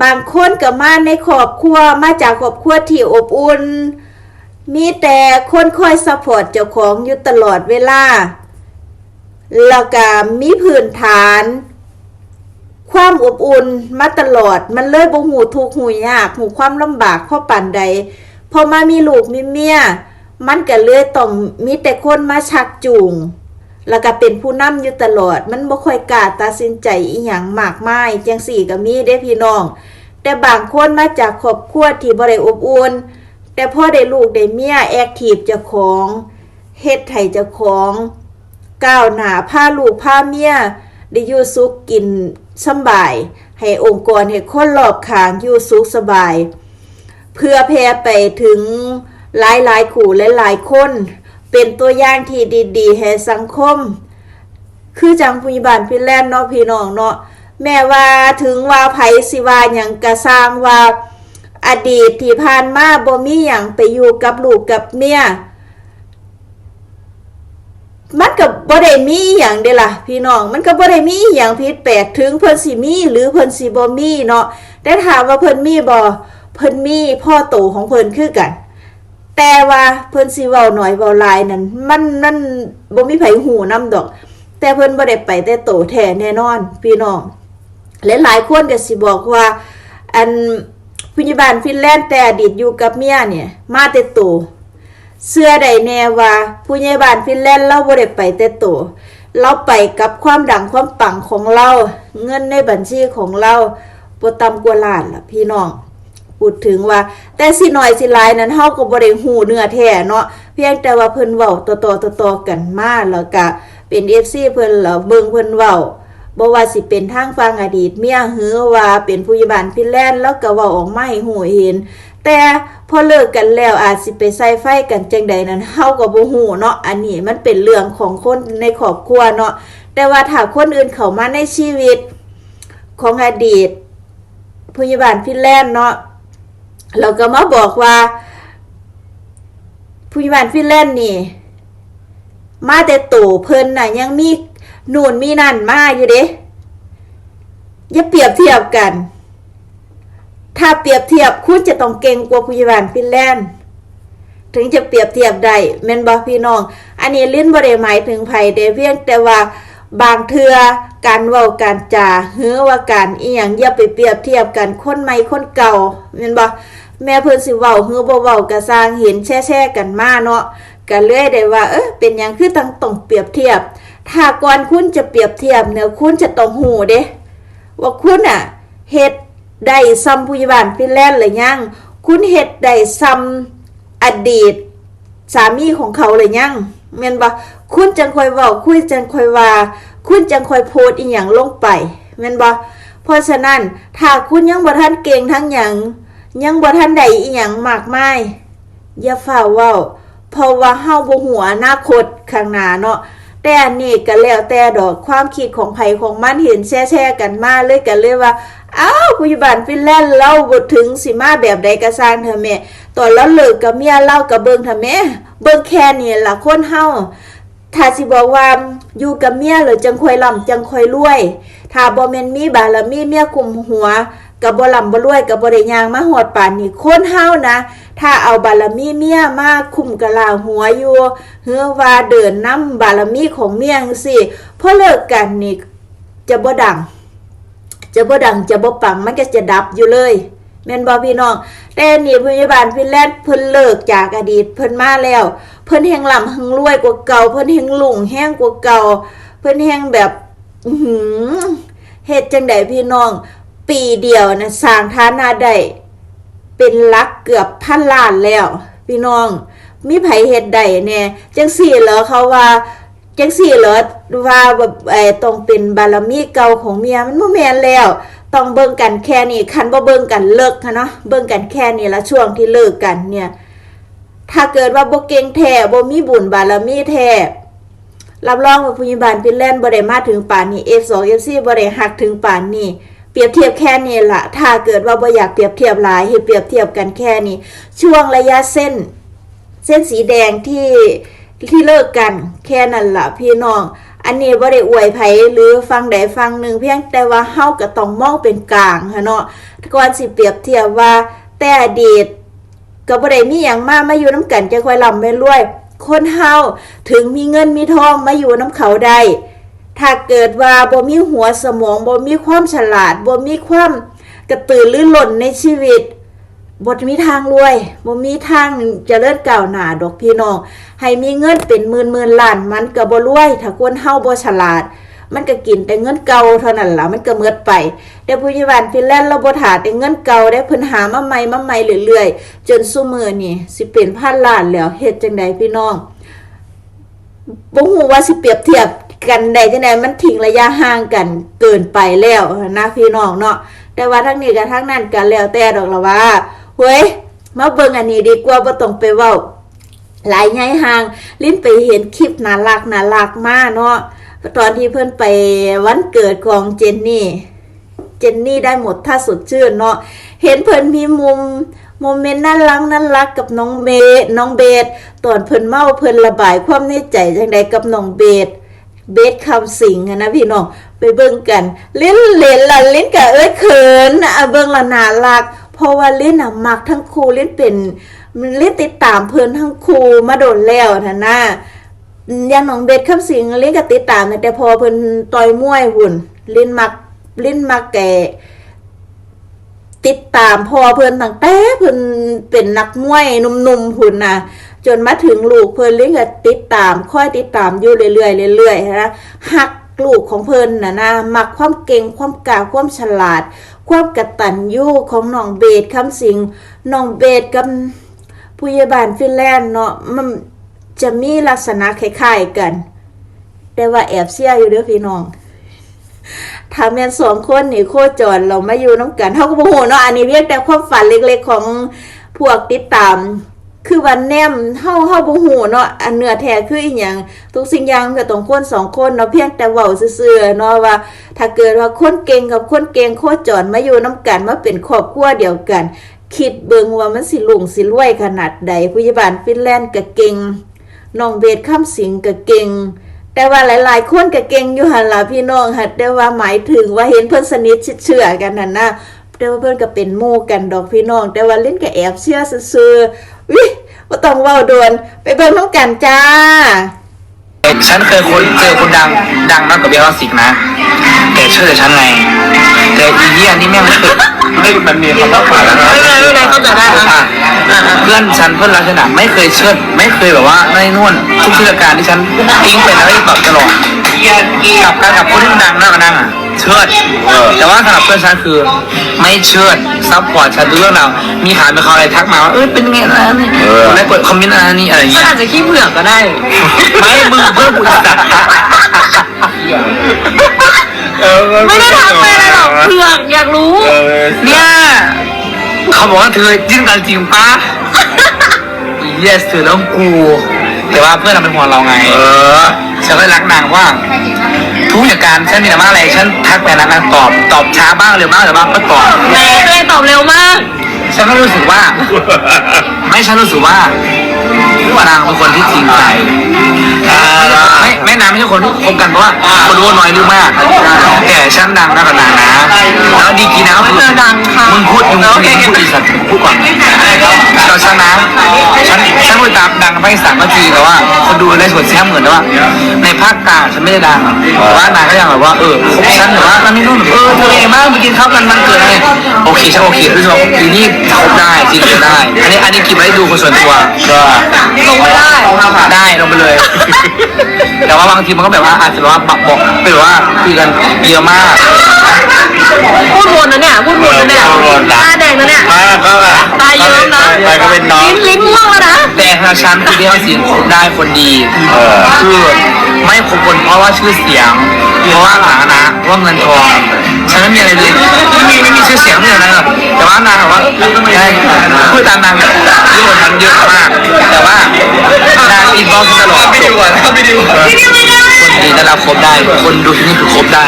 บางคนก็มาในครอบครัวมาจากครอบครัวที่อบอุ่น มีแต่คนคอยสปอร์ตเจ้าของอยู่ตลอดเวลา แล้วก็มีพื้นฐาน ความอบอุ่นมาตลอดมันเลยบ่หูทุกหูยากหูความลำบากเพราะปานใดพอมามีลูกมีเมียมันก็เลยต้องมีแต่คนมาชักจูง แล้วก็เป็นผู้นำอยู่ตลอด มันบ่ค่อยกล้าตัดสินใจอีหยังมากมายจังสี่ก็มีเด้พี่น้อง แต่บางคนมาจากครอบครัวที่บ่ได้อบอุ่นแต่พ่อได้ลูกได้เมียแอคทีฟเจ้าของเฮ็ดให้เจ้าของก้าวหน้าพาลูกพาเมียได้อยู่สุขกินสบาย ให้องค์กรให้คนรอบข้างอยู่สุขสบาย เพื่อแพร่ไปถึงหลายหลายๆขู่และหลายคน เป็นตัวอย่างที่ดีๆให้สังคม คือจังพยาบาลฟินแลนด์เนาะพี่น้องเนาะแม่ว่าถึงว่าไผสิว่าหยังกระสร้างว่าอดีตที่ผ่านมาบ่มีหยังไปอยู่กับลูกกับเมียมันก็บบ่ได้มีอหย่างเด้ล่ะพี่น้อง มันก็บบ่ได้มีอหย่างผิดแปลกถึงเพิ่นสิมีหรือเพิ่นสิบ่มีเนาะแต่ถามว่าเพิ่นมีบ่เพิ่นมีพ่อโตของเพิ่นคือกัน แต่ว่าเพิ่นสิเว้าหน่อยเว้าหลายนั่นมันนั่นบ่มีไผหูนํดอก แต่เพิ่นบ่ได้ไปแต่โตแท้แน่นอน พี่น้องและหลายๆคนก็สิบอกว่า อันพยาบาลฟินแลนด์แต่อดีตอยู่กับเมียเนี่ย มาแต่โตเสื้อใดแน่ว่าผู้ใหญ่บ้านฟินแลนด์เราบ่ได้ไปแต่ตัวเราไปกับความดังความปังของเรา เงินในบัญชีของเราบ่ต่ำกว่าล้านล่ะพี่น้อง พูดถึงว่า แต่สิหน้อยสิหลายนั้นเฮาก็บ่ได้ฮู้เนื้อแท้เนาะเพียงแต่ว่าเพิ่นเว้าต่อๆต่อๆกันมาแล้วก็เป็น FC เพิ่นแล้วเบิ่งเพิ่นเว้าบ่ว่าสิเป็นทางฟังอดีตเมียหือว่าเป็นผู้ใหญ่บ้านฟินแลนด์แล้วก็เว้าออกมาให้ฮู้เห็น แต่พอเลิกกันแล้วอาจสิไปใส่ไฟกันจังใดนั้นเฮาก็บ่ฮู้เนาะอันนี้มันเป็นเรื่องของคนในครอบครัวเนาะแต่ว่าถ้าคนอื่นเข้ามาในชีวิตของอดีตผู้ใหญ่บ้านฟินแลนด์เนาะ เราก็มาบอกว่าผู้ใหญ่บ้านฟินแลนด์นี่ มาแต่โตเพิ่นน่ะ ยังมีนูนมีนั่นมาอยู่เด้อย่าเปรียบเทียบกัน ถ้าเปรียบเทียบคุณจะต้องเก่งกว่าผู้ใหญ่บ้านฟินแลนด์ถึงจะเปรียบเทียบได้แม่นบ่พี่น้อง อันนี้ลิ้นบ่ได้หมายถึงไผเดเพียงแต่ว่าบางเทื่อการเว้าการจาเฮือว่าการอีหยังอย่าไปเปรียบเทียบกันคนใหม่คนเก่าแม่นบ่ แม่เพิ่นสิเว้าเฮือบ่เว้าก็สร้างเห็นแช่ๆกันมาเนาะก็เลยได้ว่า เออเป็นหยังคือต้องต้องเปรียบเทียบ ถ้าก่อนคุณจะเปรียบเทียบเนี่ยคุณจะต้องหูเด้ว่าคุณอะเฮ็ดได้ซ้ำผู้ใหญ่บ้านฟินแลนด์หรือยัง คุณเฮ็ดได้ซ้ำอดีต สามีของเขาหรือยังแม่นบ่คุณจังคอยเว้าคุณจังคอยว่า คุณจังคอยโพสต์อีหยังลงไปแม่นบ่เพราะฉะนั้นถ้าคุณยังบ่ทันเก่งทั้งหยัง ยังบ่ทันได้อีหยังมากมายอย่าฝ่าเว้าเพราะว่าเฮาบ่ฮู้อนาคตข้างหน้าเนาะแต่อันนี้ก็แล้วแต่ดอกความคิดของไผของมันเห็นแช่ๆกันมาเลยกันเลยว่าอ้าวผู้ใหญ่บ้านฟินแลนด์เราบ่ถึงสิมาแบบใดก็สร้างเถอแม่ตอนเราเลิกกับเมียเราก็เบิงเถอแม่เบิงแค่นี้ล่ะคนเฮาถ้าสิบอกว่าอยู่กับเมียหรือจังคอยร่ำจังคอยรวย ถ้าบ่แม่นมีบารมีเมียคุมหัว ก็บ่ร่ำบ่รวยก็บ่ได้ย่างมาฮอดป่านนี้คนเฮานะ ถ้าเอาบารมีเมียมาคุมกะลาหัวอยู่เฮือว่าเดินนํบารมีของเมียงซี่พอเลิกกันนี่จะบ่ดัง จะบ่ดังจะบ่ปังมันก็จะดับอยู่เลยแม่นบ่พี่น้องแต่นี่พยาบาลฟินแลนด์เพิ่นเลิกจากอดีตเพิ่นมาแล้ว เพิ่นแฮงล่ำแฮงรวยกว่าเก่า เพิ่นแฮงลุงแฮงกว่าเก่า เพิ่นแฮงแบบหือเฮ็ดจังไดพี่น้อง ปีเดียวนะสร้างฐานะได้เป็นลักเกือบพันล้านแล้ว พี่น้องมีไผเฮ็ดได้แน่จังสี่เหรอเขาว่าจังสี่เหรอว่าแบบไอ้ต้องเป็นบารมีเก่าของเมียมันบ่แม่นแล้ว ต้องเบิ่งกันแค่นี้คันบ่เบิ่งกันเลิกค่ะเนาะเบิ่งกันแค่นี้ละช่วงที่เลิกกันเนี่ย ถ้าเกิดว่าบ่เก่งแท้บ่มีบุญบารมีแท้รับรองว่าผู้ใหญ่บ้านฟินแลนด์บ่ได้มาถึงป่านนี้ F2 FC บ่ได้ฮักถึงป่านนี้ เปรียบเทียบแค่นี้ล่ะถ้าเกิดว่าบ่อยากเปรียบเทียบหลายให้เปรียบเทียบกันแค่นี้ ช่วงระยะเส้น เส้นสีแดงที่ที่เลิกกันแค่นั้นล่ะพี่น้อง อันนี้บ่ได้อวยไผหรือฟังใดฟังหนึ่งเพียงแต่ว่าเฮาก็ต้องมองเป็นกลางหั้นเนาะก่อนสิเปรียบเทียบว่าแต่อดีตก็บ่ได้มีหยังมามาอยู่น้ำกันจะค่อยร่ำไม่รวย คนเฮาถึงมีเงินมีทองมาอยู่น้ำเขาได้ ถ้าเกิดว่าบ่มีหัวสมองบ่มีความฉลาดบ่มีความกระตือรือร้นในชีวิตบ่มีทางรวยบ่มีทางเจริญก้าวหน้าดอกพี่น้องให้มีเงินเป็นหมื่นๆล้านมันก็บ่รวย ถ้าคนเฮาบ่ฉลาด มันก็กินแต่เงินเก่าเท่านั้นล่ะมันก็เมิดไปแต่ผู้ยิบาลฟินแลนด์เราบ่ถาแต่เงินเก่าได้เพิ่นหามาใหม่มาใหม่เรื่อยๆจนซุมื้อนี่สิเป็นพันล้านแล้วเฮ็ดจังไดพี่น้องบ่ฮู้ว่าสิเปรียบเทียบ กันได้จังไดมันทิ้งระยะห่างกันเกินไปแล้วนะพี่น้องเนาะแต่ว่าทั้งนี้กับทั้งนั้นก็แล้วแต่ดอกละว่าเฮ้ยมาเบิ่งอันนี้ดีกว่าบ่ต้องไปเว้าหลายไงห่าง ลิ้นไปเห็นคลิปน่ารักน่ารักมากเนาะตอนที่เพื่อนไปวันเกิดของเจนนี่ เจนนี่ได้หมดถ้าสดชื่นเนาะเห็นเพิ่นมีมุมโมเมนต์น่ารักน่ารักกับน้องเบสน้องเบสตอนเพิ่นเมาเพิ่นระบายความในใจจังใดกับน้องเบส เบสคำสิงอะนะพี่น้องไปเบิ่งกันลิ้นเล่นละลิ้นกะเอ้ยเขินอะเบิ่งละน่ารัก เพราะว่าลิ้นอะมักทั้งคู่ลิ้นเป็นลิ้นติดตามเพิ่อนทั้งครูมาโดนแล้วนะนะอย่างน้องเบสคำสิงเล่นก็ติดตามแต่พอเพิ่อนต่อยมวยหุ่นเล่นมักเล่นมักแก่ติดตามพอเพิ่อนตั้งแต่เพิ่อนเป็นนักมวยหนุ่มๆหุ่นนะ จนมาถึงลูกเพิ่นเล่นก็ติดตามค่อยติดตามอยู่เรื่อยๆเรื่อยๆนะหักลูกของเพิ่นน่ะนะมักความเก่งความกล้าความฉลาด ความกระตัญญูของน้องเบสคำสิงน้องเบสกับผู้ใหญ่บ้านฟินแลนด์เนาะมันจะมีลักษณะคล้ายๆกัน แต่ว่าแอบเสียอยู่เด้อพี่น้องถ้าแม่นสองคนนี่โคจรเรามาอยู่น้ำกันเฮาก็บ่ฮู้เนาะอันนี้เรียกแต่ความฝันเล็กๆของพวกติดตาม คือวันแนมเฮาเฮาบ่ฮู้เนาะอันเนื้อแท้คืออีหยังทุกสิ่งอย่างก็ต้องคนสองคนเนาะเพียงแต่เว้าซื่อๆเนาะว่า ถ้าเกิดว่าคนเก่งกับคนเก่งโคจรมาอยู่น้ำกันมาเป็นครอบครัวเดียวกัน คิดเบิ่งว่ามันสิลุงสิรวยขนาดใดผู้ใหญ่บ้านฟินแลนด์ก็เก่งน้องเบสข้ามสิงก็เก่งแต่ว่าหลาย ๆ คนก็เก่งอยู่หันล่ะพี่น้องค่ะแต่ว่าหมายถึงว่าเห็นเพื่อนสนิทเชื่อๆกันนั่นนะแต่ว่าเพื่อนก็เป็นหมู่กันดอกพี่น้อง แต่ว่าเล่นก็แอบเชื่อซื่อๆ วิว่าต้องเว้าโดวนไปเบิ่งน้ำกันจ้า ฉันเคยคนเจอคนดังดังมากกว่าเบลสิกนะ แต่เชื่อแต่ฉันไงแต่อีเหี้ยนี่แม่งไม่เคยไม่มันมีคำว่าผ่านแล้วนะไม่เป็นไรไม่เป็นไรเข้าใจได้นะ เพื่อนฉันเพื่อนรักฉันอะไม่เคยเชื่อไม่เคยแบบว่าในนู่นทุกเทศกาลที่ฉันทิ้งไปแล้วตอบตลอดกับการกับคนที่ดังมากกว่านั่งอะ เชิดแต่ว่าสำหรับเพื่อนฉันคือ ไม่เชิดซัพพอร์ตฉันทุกเรื่องราวมีขายมีเขาอะไรทักมาว่าเอ้ยเป็นไงนะนี่แล้วกดคอมเมนต์อะไรนี่อะไรอย่างมันเงี้ยอาจจะขี้เผือกก็ได้ไม่มึงเพื่อนกูจัดไม่ได้ทำไปอะไรหรอกเผือกอยากรู้เนี่ยเขาบอกว่าเธอจิ้นกันจริงปะ yes เธอต้องกู แต่ว่าเพื่อนเราเป็นห่วงเราไง เออ ฉันก็รักนางว่าทุกเหตุการณ์ฉันมีแต่ว่าอะไรฉันทักไปนางนางตอบตอบช้าบ้างเร็วบ้างเร็วบ้างก็ตอบแม่ตัวเองตอบเร็วมาก ฉันก็รู้สึกว่า ไม่ฉันรู้สึกว่าว่านางเป็นคนที่จริงใจไม่ไม่นางไม่ใช่คนที่คบกันเพราะว่าคนรู้ว่าน้อยรู้มากแต่ฉันดังมากกว่านางนะแล้วดีกีนะก็คือเธอดังค่ะมึงพูดมึงพูดมึงพูดอีสัตว์พูดก่อน ภาคอีสานก็จริงแต่ว่าคนดูในส่วนแซมเหมือนว่า ในภาคกลางฉันไม่ได้ดังแต่ว่านางก็ยังแบบว่าเออคบฉันหรือว่ามันนี่นู่นเออเธอเองมากไปกินข้าวกันมันเกิดอะไรโอเคฉันโอเคคือว่าทีนี้คบได้จริงได้ อันนี้อันนี้กินไว้ดูคนส่วนตัวก็ลงไม่ได้ได้ลงไปเลย แต่ว่าบางทีมันก็แบบว่าอาจจะแบบว่าบอกบอกเป็นแบบว่าคุยกันเยอะมาก พูดวนนะเนี่ยพูดวนนะเนี่ยตาแดงนะเนี่ยมาก็แบบตาเยิ้มนะไปก็เป็นน้อง ลิ้นลิ้นม่วงแล้วนะ แต่ทางฉันคือเดียวสิคบได้คนดี เออ คือ ไม่คบคนเพราะว่าชื่อเสียง เพราะว่าฐานะเพราะว่าเงินทองฉันไม่มีอะไรเลยไม่มีไม่มีชื่อเสียงไม่มีอะไรหรอกแต่ว่านางแบบว่าใช่พูดตามนางเยอะกว่าฉันเยอะมาก แต่ว่านางอินบ็อกซ์ตลอดไม่ดีกว่าไม่ดีกว่าคนดีแต่เราคบได้ คนดูที่นี่คือคบได้